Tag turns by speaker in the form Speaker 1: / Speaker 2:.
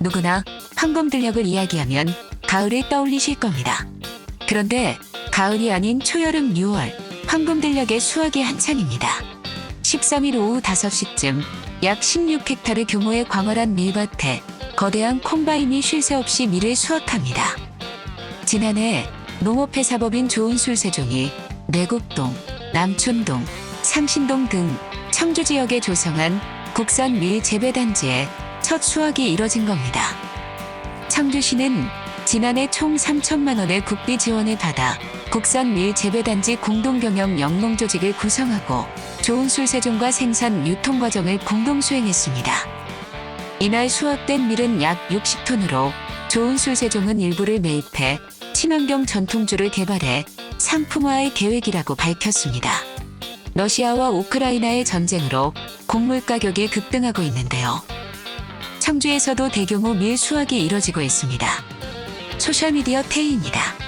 Speaker 1: 누구나 황금 들녘을 이야기하면 가을을 떠올리실 겁니다. 그런데 가을이 아닌 초여름 6월 황금 들녘의 수확이 한창입니다. 13일 오후 5시쯤 약 16헥타르 규모의 광활한 밀밭에 거대한 콤바인이 쉴 새 없이 밀을 수확합니다. 지난해 농업회사법인 좋은술세종이 내곡동, 남촌동, 상신동 등 청주 지역에 조성한 국산 밀 재배단지에 첫 수확이 이뤄진 겁니다. 청주시는 지난해 총 3천만 원의 국비 지원을 받아 국산 밀 재배단지 공동경영 영농조직을 구성하고 좋은 술세종과 생산 유통 과정을 공동 수행했습니다. 이날 수확된 밀은 약 60톤으로 좋은 술세종은 일부를 매입해 친환경 전통주를 개발해 상품화할 계획이라고 밝혔습니다. 러시아와 우크라이나의 전쟁으로 곡물 가격이 급등하고 있는데요. 청주에서도 대규모 밀 수확이 이뤄지고 있습니다. 소셜미디어 태희입니다.